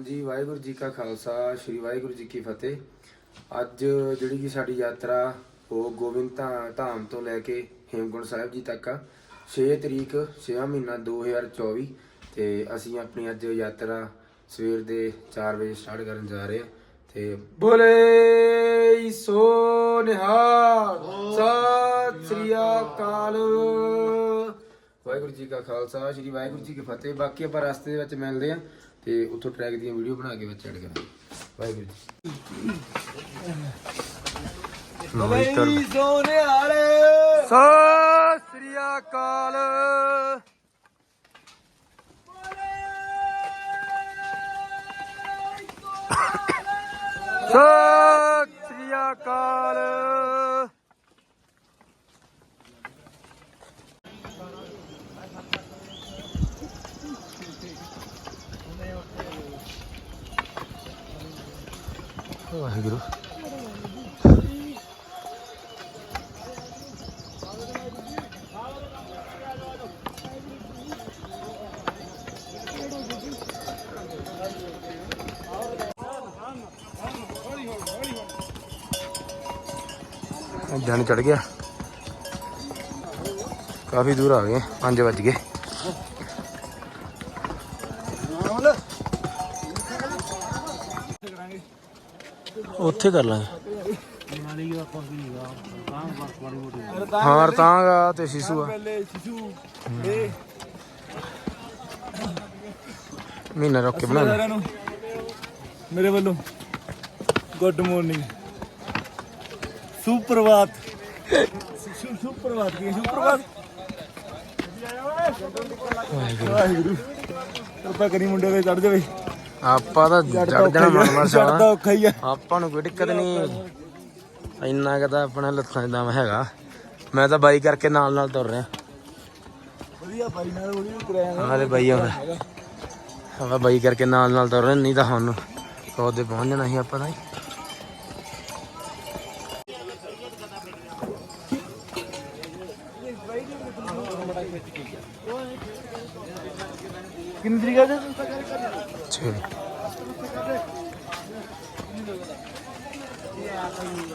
ਹਾਂਜੀ ਵਾਹਿਗੁਰੂ ਜੀ ਕਾ ਖਾਲਸਾ ਸ੍ਰੀ ਵਾਹਿਗੁਰੂ ਜੀ ਕੀ ਫਤਿਹ। ਅੱਜ ਜਿਹੜੀ ਕਿ ਸਾਡੀ ਯਾਤਰਾ ਉਹ ਗੋਬਿੰਦ ਧਾਮ ਤੋਂ ਲੈ ਕੇ ਹੇਮਕੁੰਟ ਸਾਹਿਬ ਜੀ ਤੱਕ ਆ। 6 ਤਰੀਕ 6 ਮਹੀਨਾ 2024 ਤੇ ਅਸੀਂ ਆਪਣੀ ਅੱਜ ਯਾਤਰਾ ਸਵੇਰ ਦੇ 4 ਵਜੇ ਸਟਾਰਟ ਕਰਨ ਜਾ ਰਹੇ ਹਾਂ ਤੇ ਬੋਲੇ ਸੋ ਨਿਹਾਲ ਸਤਿ ਸ੍ਰੀ ਅਕਾਲ। ਵਾਹਿਗੁਰੂ ਜੀ ਕਾ ਖਾਲਸਾ ਸ੍ਰੀ ਵਾਹਿਗੁਰੂ ਜੀ ਕੀ ਫਤਿਹ। ਬਾਕੀ ਆਪਾਂ ਰਸਤੇ ਦੇ ਵਿੱਚ ਮਿਲਦੇ ਆ। ਤੇ ਉੱਥੋਂ ਟਰੈਕ ਦੀਆਂ ਵੀਡੀਓ ਬਣਾ ਕੇ ਵਿੱਚ ਐਡ ਕਰਾਂਗੇ। ਵਾਹਿਗੁਰੂ ਜੀ। ਬਈ ਸੋਨੇ ਵਾਲੇ ਸਤਿ ਸ੍ਰੀ ਅਕਾਲ। ਸਤਿ ਸ੍ਰੀ ਅਕਾਲ। ਵਾਹਿਗੁਰੂ ਦਿਨ ਚੜ ਗਿਆ ਕਾਫੀ ਦੂਰ ਆ ਗਏ 5 ਵੱਜ ਗਏ ਉੱਥੇ ਕਰ ਲਾਂਗੇ। ਹਾਂ ਰਤਾਂਗਾ ਤੇ ਸਿਸੂ ਆ। ਪਹਿਲੇ ਸ਼ਿਸ਼ੂ ਇਹ ਮਹੀਨਾ ਰੁੱਕ ਕੇ ਬਣਾ ਲੈ ਸਾਰਿਆਂ ਨੂੰ ਮੇਰੇ ਵੱਲੋਂ ਗੁੱਡ ਮਾਰਨਿੰਗ ਸੁਪਰਵਾਤ। ਸੁ- ਸੁਪਰਵਾਤ ਕੀ ਸੁਪਰਵਾਤ। ਵਾਹਿਗੁਰੂ। ਕਿਰਪਾ ਕਰੀ ਮੁੰਡੇ ਤੇ ਚੜ ਜਾਵੇ। ਆਪਾਂ ਤਾਂ ਜੜ ਜਾਣਾ ਮਨ ਮਰ ਚੜਦਾ ਜਾਣਾ ਔਖਾ ਹੀ ਆ। ਆਪਾਂ ਨੂੰ ਕੋਈ ਦਿੱਕਤ ਨਹੀਂ। ਇੰਨਾ ਕੁ ਤਾਂ ਆਪਣਾ ਲੱਤਾਂ 'ਚ ਦਮ ਹੈਗਾ। ਮੈਂ ਤਾਂ ਬਾਈ ਕਰਕੇ ਨਾਲ ਨਾਲ ਤੁਰ ਰਿਹਾ। ਵਧੀਆ ਬਾਈ ਨਾਲ ਉਹਦੀ ਤੁਰਿਆ ਜਾਂਦਾ। ਆਲੇ ਬਾਈ ਆਉਂਦਾ। ਆਪਾਂ ਬਾਈ ਕਰਕੇ ਨਾਲ ਨਾਲ ਤੁਰ ਰਹੇ ਨਹੀਂ ਤਾਂ ਹੁਣ ਕਦੇ ਪਹੁੰਚ ਜਾਣਾ ਸੀ ਆਪਾਂ ਤਾਂ ਜੀ।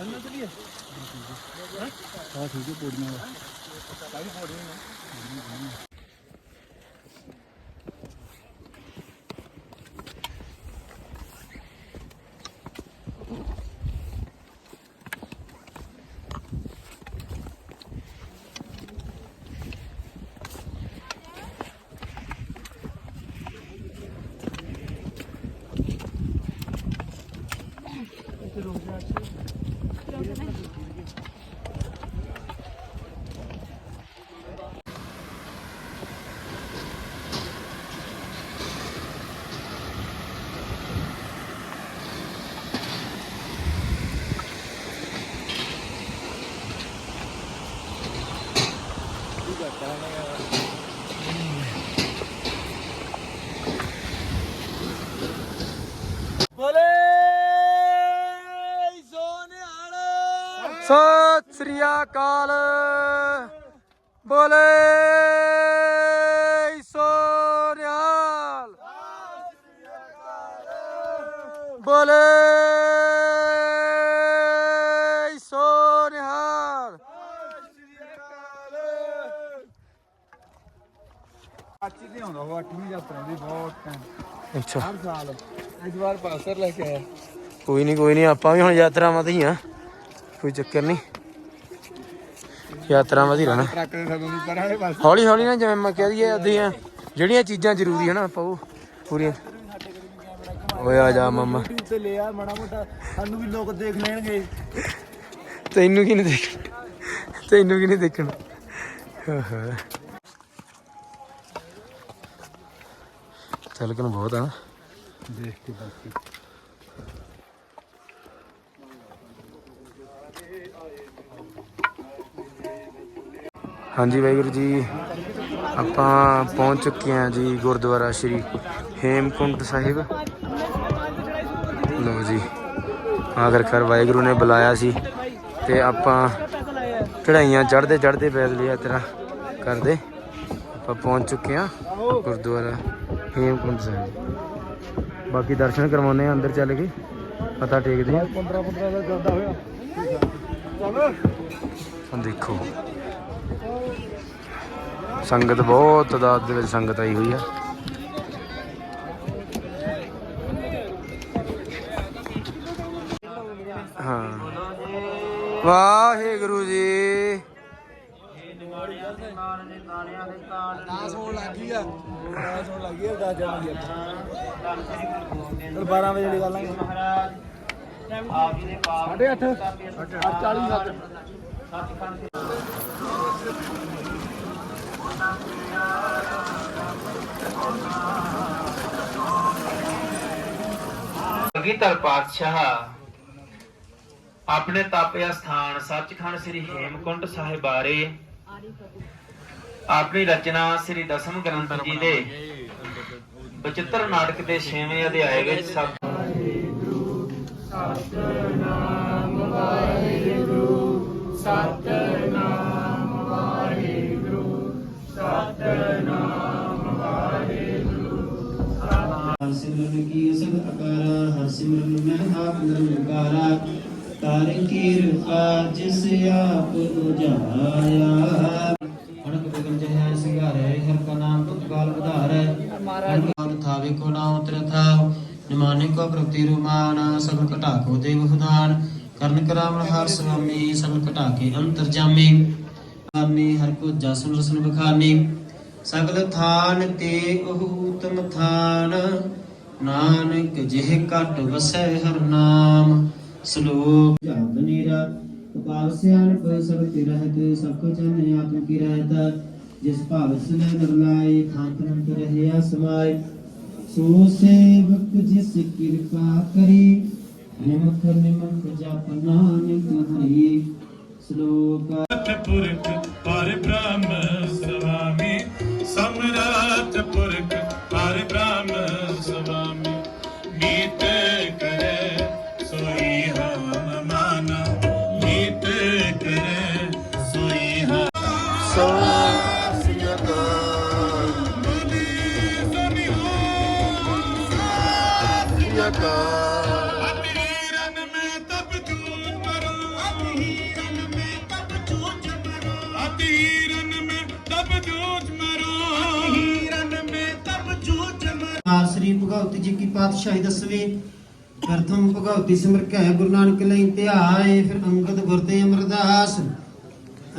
ਆ ਜੀ ਛੇ ਬਣਾਈ ਤੇ ਜਾਣਾ ਬੋਲੇ ਸੋਨੇ ਵਾਲੇ ਸਤਿ ਸ੍ਰੀ ਅਕਾਲ। ਬੋਲੇ ਸੋਨਿਆਲ। ਬੋਲੇ ਸੋਨਿਆਲ। ਅੱਛੀ ਤੇ ਆਉਂਦਾ ਉਹ 8ਵੀਂ ਯਾਤਰਾ ਦੀ ਬਹੁਤ ਟਾਈਮ ਅੱਛਾ। ਹਰ ਸਾਲ। ਇਸ ਵਾਰ ਪਾਸਰ ਲੈ ਕੇ ਆਇਆ। ਕੋਈ ਨਹੀਂ ਕੋਈ ਨਹੀਂ ਆਪਾਂ ਵੀ ਹੁਣ ਯਾਤਰਾਵਾਂ ਤੇ ਹੀ ਆ। ਕੋਈ ਚੱਕਰ ਨਹੀਂ। ਯਾਤਰਾ ਤੇ ਰਹਿਣਾ। ਟਰੱਕ ਦੇ ਸਦੋਂ ਦੀ ਵਾਲੇ ਪਾਸੇ ਹੌਲੀ ਹੌਲੀ ਨਾ ਜਿਵੇਂ ਮੈਂ ਕਹਿ ਦਈਏ ਅਦੀਆਂ ਜਿਹੜੀਆਂ ਚੀਜ਼ਾਂ ਜ਼ਰੂਰੀ ਹਨ ਆਪਾਂ ਪੂਰੀਆਂ। ਓਏ ਆ ਜਾ ਮਮਾ। YouTube ਤੇ ਲਿਆ ਮਾੜਾ ਮੋਟਾ ਸਾਨੂੰ ਵੀ ਲੋਕ ਦੇਖ ਲੈਣਗੇ ਤੈਨੂੰ ਕੀ ਨਹੀਂ ਦੇਖਣਾ। ਤੈਨੂੰ ਕੀ ਨਹੀਂ ਦੇਖਣਾ ਤਿਲਕਣ ਬਹੁਤ ਆ ਦੇਖ ਕੇ ਬਾਕੀ ਹਾਂਜੀ ਵਾਹਿਗੁਰੂ ਜੀ, ਆਪਾਂ ਪਹੁੰਚ ਚੁੱਕੇ ਹਾਂ ਜੀ ਗੁਰਦੁਆਰਾ ਸ਼੍ਰੀ ਹੇਮਕੁੰਟ ਸਾਹਿਬ। ਲੋ ਜੀ ਆਖਰਕਾਰ ਵਾਹਿਗੁਰੂ ਨੇ ਬੁਲਾਇਆ ਸੀ ਤੇ ਆਪਾਂ ਚੜਾਈਆਂ ਚੜਦੇ ਚੜਦੇ ਪੈਦਲ ਯਾਤਰਾ ਕਰਦੇ, ਆਪਾਂ ਪਹੁੰਚ ਚੁੱਕੇ ਹਾਂ ਗੁਰਦੁਆਰਾ ਹੇਮਕੁੰਟ ਸਾਹਿਬ। ਬਾਕੀ ਦਰਸ਼ਨ ਕਰਵਾਉਨੇ ਆ ਅੰਦਰ ਚੱਲ ਕੇ, ਪਤਾ ਟੇਕਦੇ ਆ 15 15 ਦਾ ਚੱਲਦਾ ਹੋਇਆ ਦੇਖੋ। ਸੰਗਤ ਬਹੁਤ ਤਾਦਾਦ ਦੇ ਵਿੱਚ ਸੰਗਤ ਆਈ ਹੋਈ ਆ। ਹਾਂ। ਵਾਹਿਗੁਰੂ ਜੀ। ਨਾਸ ਹੋਣ ਲੱਗੀ ਆ। ਨਾਸ ਹੋਣ ਲੱਗੀ ਆ ਦਾ ਜਾਵਾਂਗੇ ਚਲ 12 ਵਜੇ ਦੀ ਗੱਲ ਆ। ਸਾਢੇ 8 40 ਸੱਤ ਅਗੀਤਰ ਪਾਤਸ਼ਾਹ ਆਪਣੇ ਤਾਪਿਆ ਸਥਾਨ ਸੱਚਖੰਡ ਸ੍ਰੀ ਹੇਮਕੁੰਟ ਸਾਹਿਬ ਬਾਰੇ ਆਪਣੀ ਰਚਨਾ ਸ੍ਰੀ ਦਸਮ ਗ੍ਰੰਥ ਜੀ ਦੇ ਬਚਿੱਤਰ ਨਾਟਕ ਦੇ 6ਵੇਂ ਅਧਿਆਏ ਵਿੱਚ ਸਭ ਹਰ ਸਿਮਰਨ ਕੀ ਸਭ ਅਕਾਰਾ ਹਰ ਸਿਮਰਨ ਮੈਂ ਆਪ ਨਿਰੰਕਾਰਾ। ਤਾਰੇ ਕੀ ਕਿਰਪਾ ਜਿਸ ਆਪ ਉਜਾਇਆ ਅਣਕ ਬਿਗਨ ਜਹ ਸਿੰਗਾਰੇ ਹਰ ਕਾ ਨਾਮ ਤੁਤਕਾਲ ਵਧਾਰੈ ਮਹਾਰਾਜ ਥਾਵੇ ਕੋ ਨਾ ਉਤਰ ਥਾਵ ਨਿਮਾਨੇ ਕੋ ਪ੍ਰਤੀ ਰੁਮਾਨ, ਸਗਲ ਘਟਾ ਕੋ ਦੇਵ ਹੁਦਾਨ ਕਰਨ ਕਰਾਵਨ ਹਰ ਸੁਆਮੀ, ਸਗਲ ਘਟਾ ਕੇ ਅੰਤਰ ਜਾਮੀ। ਆਨੀ ਹਰ ਕੋ ਜਸਨ ਰਸਨ ਬਖਾਨੀ। ਸਗਲ ਥਾਨ ਤੇ ਉਹ ਉਤਮ ਥਾਨ, ਨਾਨਕ ਜਿਹ ਘਟ ਵਸੈ ਹਰ ਨਾਮ। ਸ਼ਲੋਕ ਜਪ ਨੀਰਾ ਕਪਾਲ ਸਿਆਣਪ ਸਭ ਤੇ ਰਹਿਤ, ਸਭ ਕੁ ਚਨ ਆਤਮ ਕੀ ਰਹਿਤ। ਜਿਸ ਭਾਵ ਸੁਨੇ ਨਰਲਾਏ ਥਾਂ ਤੁਰੰਤ ਰਹਿਆ ਸਮਾਏ। ਸੋ ਸੇਵਕ ਜਿਸ ਕਿਰਪਾ ਕਰੀ ਨਿਮਖ ਨਿਮਖ ਜਪ ਨਾਨਕ ਹਰੀ ਸ਼ਲੋਕ ਪੁਰਖ ਅਤੀਰਨ ਮੈਂ ਤਪ ਜੂਝ ਮਰਾਂ। ਅਤੀਰਨ ਮੈਂ ਤਪ ਜੂਝ ਮਰਾਂ। ਅਤੀਰਨ ਮੈਂ ਤਪ ਜੂਝ ਮਰਾਂ। ਅਤੀਰਨ ਮੈਂ ਤਪ ਜੂਝ ਮਰਾਂ। ਸ੍ਰੀ ਭਗਵਤੀ ਜੀ ਕੀ ਪਾਤਸ਼ਾਹੀ ਦਸਵੀਂ ਪ੍ਰਥਮ ਭਗਵਤੀ ਸਿਮਰ ਕੈ ਗੁਰੂ ਨਾਨਕ ਲਈ ਧਿਆਏ ਫਿਰ ਅੰਗਦ ਗੁਰਦੇ ਅਮਰਦਾਸ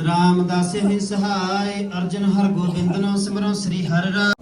ਰਾਮਦਾਸ ਹੀ ਸਹਾਇ ਅਰਜਨ ਹਰ ਗੋਬਿੰਦ ਨਾਮ ਸਿਮਰੋ ਸ੍ਰੀ ਹਰਿ ਰਾਮ।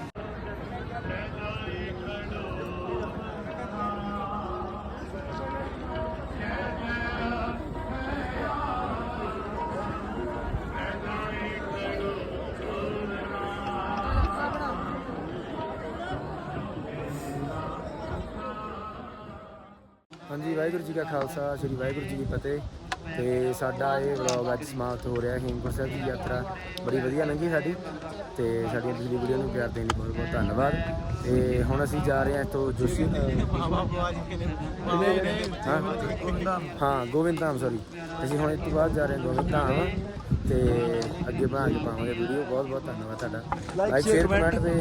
ਵਾਹਿਗੁਰੂ ਜੀ ਕਾ ਖਾਲਸਾ ਸ੍ਰੀ ਵਾਹਿਗੁਰੂ ਜੀ ਕੀ ਫਤਿਹ। ਤੇ ਸਾਡਾ ਇਹ ਵਲੌਗ ਅੱਜ ਸਮਾਪਤ ਹੋ ਰਿਹਾ ਹੇਮਕੁੰਟ ਸਾਹਿਬ ਦੀ ਯਾਤਰਾ। ਬੜੀ ਵਧੀਆ ਲੰਘੀ ਸਾਡੀ ਤੇ ਸਾਡੀ ਪਿਛਲੀ ਵੀਡੀਓ ਨੂੰ ਪਿਆਰ ਦੇਣ ਲਈ ਬਹੁਤ ਬਹੁਤ ਧੰਨਵਾਦ। ਤੇ ਹੁਣ ਅਸੀਂ ਜਾ ਰਹੇ ਹਾਂ ਇੱਥੋਂ ਜੋਸ਼ੀ ਹਾਂ ਗੋਬਿੰਦ ਧਾਮ ਸੌਰੀ ਅਸੀਂ ਹੁਣ ਇਸ ਤੋਂ ਬਾਅਦ ਜਾ ਰਹੇ ਹਾਂ ਗੋਬਿੰਦ ਧਾਮ। ਤੇ ਅੱਗੇ ਕੇ ਪਾਵਾਂਗੇ ਵੀਡੀਓ। ਬਹੁਤ ਬਹੁਤ ਧੰਨਵਾਦ ਤੁਹਾਡਾ। ਲਾਈਕ ਸ਼ੇਅਰ ਕਮੈਂਟ ਤੇ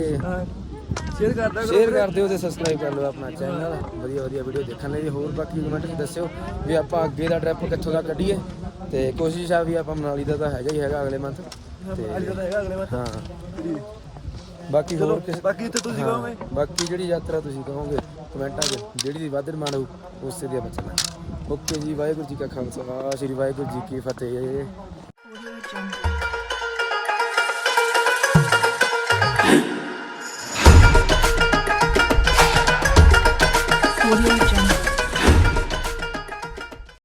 ਸ਼ੇਅਰ ਕਰਦਾ ਸ਼ੇਅਰ ਕਰ ਦਿਓ ਤੇ ਸਬਸਕ੍ਰਾਈਬ ਕਰ ਲਓ ਆਪਣਾ ਚੈਨਲ ਵਧੀਆ ਵਧੀਆ ਵੀਡੀਓ ਦੇਖਣ ਲਈ। ਹੋਰ ਬਾਕੀ ਕਮੈਂਟ ਵਿੱਚ ਦੱਸਿਓ ਵੀ ਆਪਾਂ ਅੱਗੇ ਦਾ ਟ੍ਰਿਪ ਕਿੱਥੋਂ ਦਾ ਕੱਢੀਏ। ਤੇ ਕੋਸ਼ਿਸ਼ ਆ ਵੀ ਆਪਾਂ ਮਨਾਲੀ ਦਾ ਤਾਂ ਹੈਗਾ ਹੀ ਹੈਗਾ ਅਗਲੇ ਮੰਥ ਅੱਜ ਦਾ ਹੈਗਾ ਅਗਲੇ ਵਾਰ ਹਾਂ। ਬਾਕੀ ਹੋਰ ਕਿਸੇ ਬਾਕੀ ਇੱਥੇ ਤੁਸੀਂ ਕਹੋਗੇ? ਬਾਕੀ ਜਿਹੜੀ ਯਾਤਰਾ ਤੁਸੀਂ ਕਹੋਗੇ ਕਮੈਂਟਾਂ 'ਚ ਜਿਹੜੀ ਦੀ ਵੱਧ ਡਿਮਾਂਡ ਹੋਊ ਉਸੇ ਦੀ ਚੱਲਾਂਗੇ। ਓਕੇ ਜੀ ਵਾਹਿਗੁਰੂ ਜੀ ਕਾ ਖਾਲਸਾ ਸ੍ਰੀ ਵਾਹਿਗੁਰੂ ਜੀ ਕੀ ਫਤਿਹ।